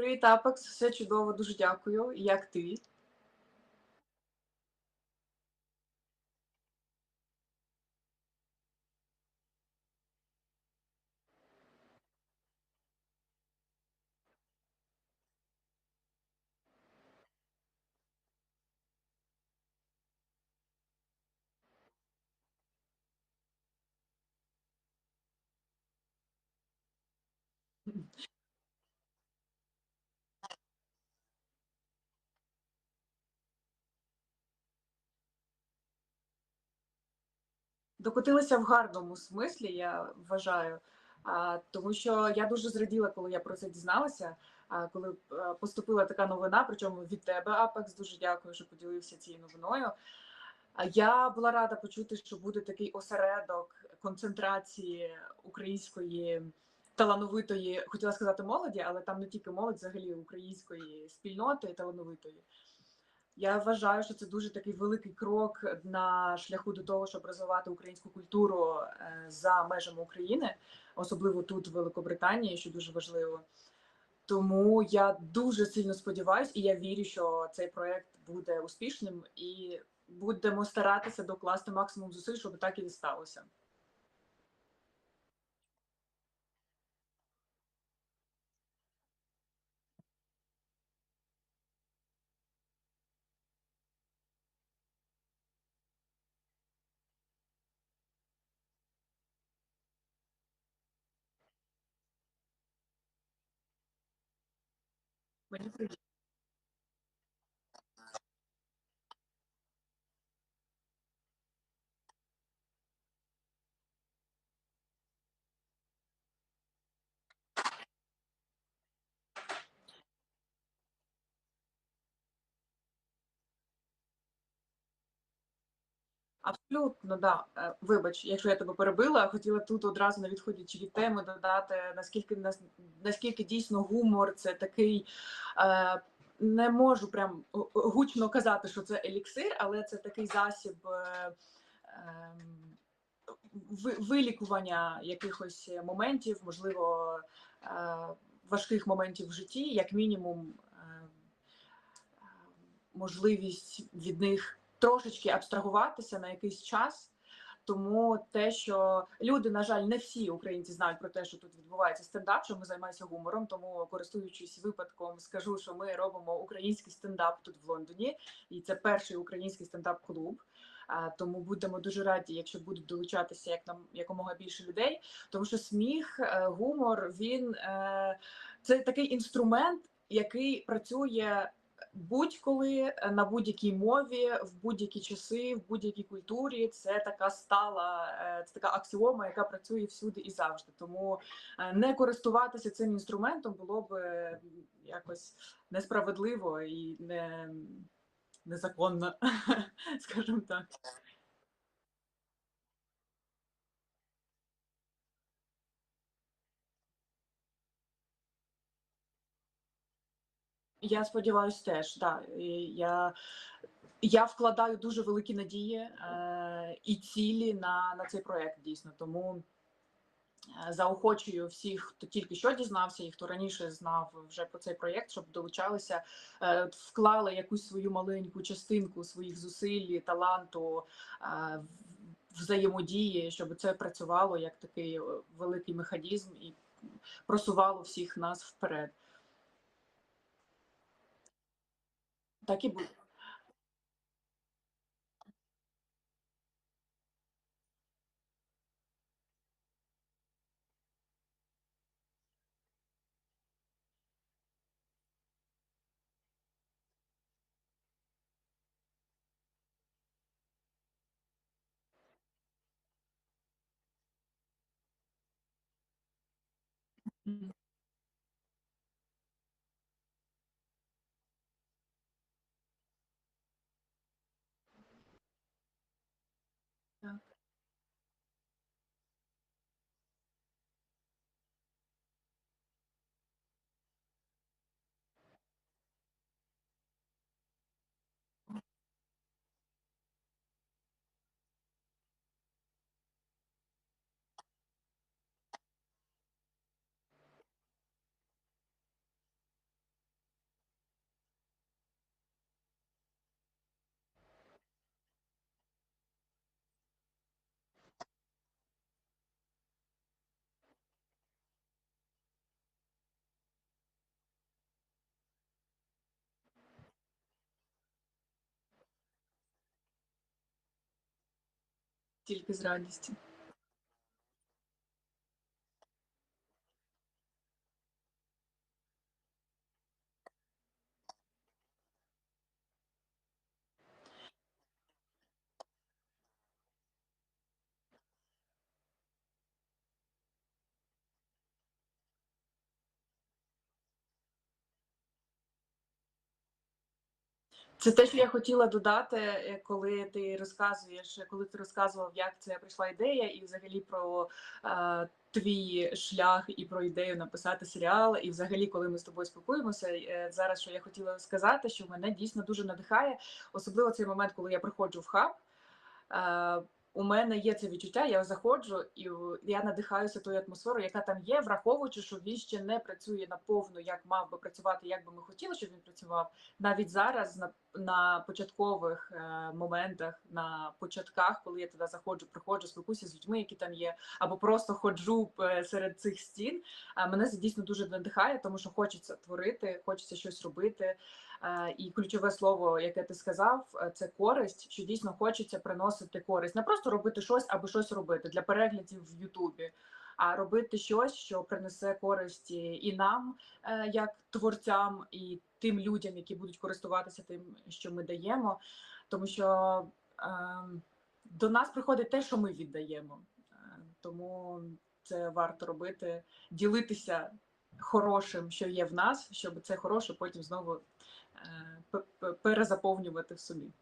Привіт, Апекс, все чудово, дуже дякую. Як ти? Докотилася в гарному смислі, я вважаю. А, Тому що я дуже зраділа, коли я про це дізналася. А коли е, поступила така новина, причому від тебе, Апекс, дуже дякую, що поділився цією новиною. Я була рада почути, що буде такий осередок концентрації української талановитої, хотіла сказати молоді, але там не тільки молодь, взагалі української спільноти талановитої. Я вважаю, що це дуже такий великий крок на шляху до того, щоб розвивати українську культуру е, за межами України, особливо тут, в Великобританії, що дуже важливо. Тому я дуже сильно сподіваюся, і я вірю, що цей проект буде успішним і будемо старатися докласти максимум зусиль, щоб так і сталося. When is it? Абсолютно, да. Е, Вибач, якщо я тебе перебила, хотіла тут одразу не відходячи від теми додати, наскільки наскільки дійсно гумор це такий. Е, не можу прям гучно казати, що це еліксир, але це такий засіб е, е, вилікування якихось моментів, можливо, важких моментів в житті, як мінімум, е, можливість від них трошечки абстрагуватися на якийсь час. Тому те, що люди, на жаль, не всі українці знають про те, що тут відбувається стендап, що ми займаємося гумором. Тому, користуючись випадком, скажу, що ми робимо український стендап тут в Лондоні, і це перший український стендап-клуб. Тому будемо дуже раді, якщо будуть долучатися як нам якомога більше людей. Тому що сміх, е, гумор, він е, це такий інструмент, який працює будь-коли е, на будь-якій мові, в будь-які часи, в будь-якій культурі це така стала, е, це така аксіома, яка працює всюди і завжди. Тому е, не користуватися цим інструментом було б якось несправедливо і не незаконно, скажімо так. Я сподіваюся, теж так. Я я вкладаю дуже великі надії е, і цілі на на цей проект дійсно. Тому е, заохочую всіх, хто тільки що дізнався, і хто раніше знав вже про цей проєкт, щоб долучалися, е, вклали якусь свою маленьку частинку своїх зусиль, таланту. Е, Взаємодії, щоб це працювало як такий великий механізм і просувало всіх нас вперед. Так і буде. Mm. Тільки з радістю. Це те, що я хотіла додати, е, коли ти розказуєш, коли ти розказував, як це прийшла ідея, і взагалі про е, твій шлях і про ідею написати серіал. І, взагалі, коли ми з тобою спілкуємося, е, зараз що я хотіла сказати, що мене дійсно дуже надихає, особливо цей момент, коли я приходжу в хаб. Е, у мене є це відчуття, я заходжу і я надихаюся тою атмосферою, яка там є, враховуючи, що він ще не працює наповну, як мав би працювати, як би ми хотіли, щоб він працював. Навіть зараз на на початкових е, моментах, на початках, коли я туди заходжу, приходжу, спілкуюся з людьми, які там є, або просто ходжу е, серед цих стін. Е, мене це дійсно дуже надихає, тому що хочеться творити, хочеться щось робити. Е, і ключове слово, яке ти сказав, е, це користь, що дійсно хочеться приносити користь, не просто робити щось, аби щось робити для переглядів в Ютубі, а робити щось, що принесе користь і нам, е, як творцям, і тим людям, які будуть користуватися тим, що ми даємо, тому що до нас приходить те, що ми віддаємо, тому це варто робити, ділитися хорошим, що є в нас, щоб це хороше потім знову Е, перезаповнювати в собі.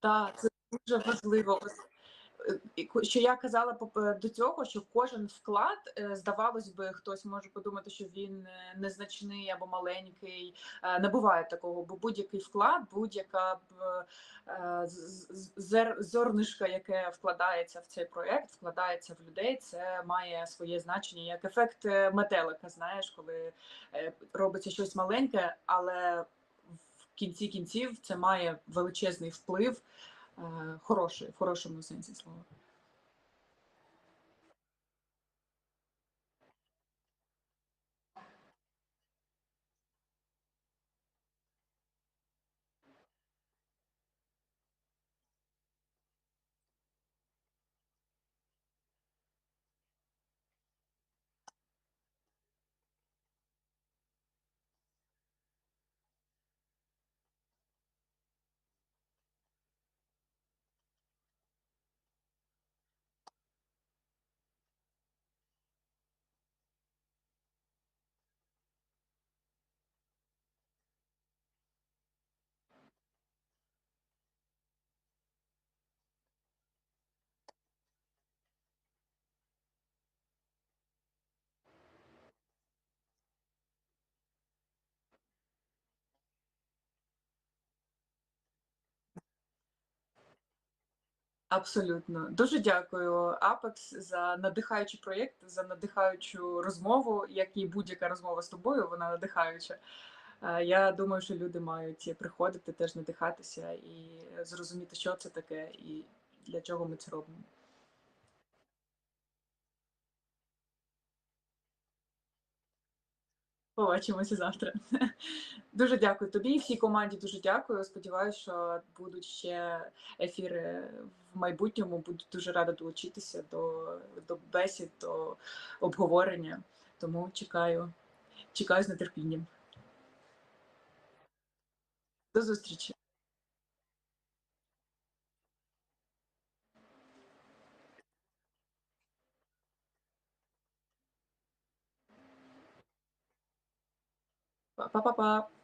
Так, це дуже важливо що я казала до цього, що кожен вклад е, здавалось би, хтось може подумати, що він е, незначний або маленький. Е, не буває такого, бо будь-який вклад, будь-яка зернишка, яке вкладається в цей проект, вкладається в людей. Це має своє значення як ефект метелика. Знаєш, коли робиться щось маленьке, але в кінці кінців це має величезний вплив. Е, хороший, в хорошому сенсі слова. Абсолютно дуже дякую, Апекс, за надихаючий проєкт, за надихаючу розмову, як і будь-яка розмова з тобою, вона надихаюча. Е, я думаю, що люди мають приходити, теж надихатися і зрозуміти, що це таке і для чого ми це робимо. Побачимося завтра. Дуже дякую тобі і всій команді. Дуже дякую. Сподіваюся, що будуть ще ефіри в майбутньому. Буду дуже рада долучитися до до бесід, до обговорення. Тому чекаю, чекаю з нетерпінням. До зустрічі. Ba, ba, ba.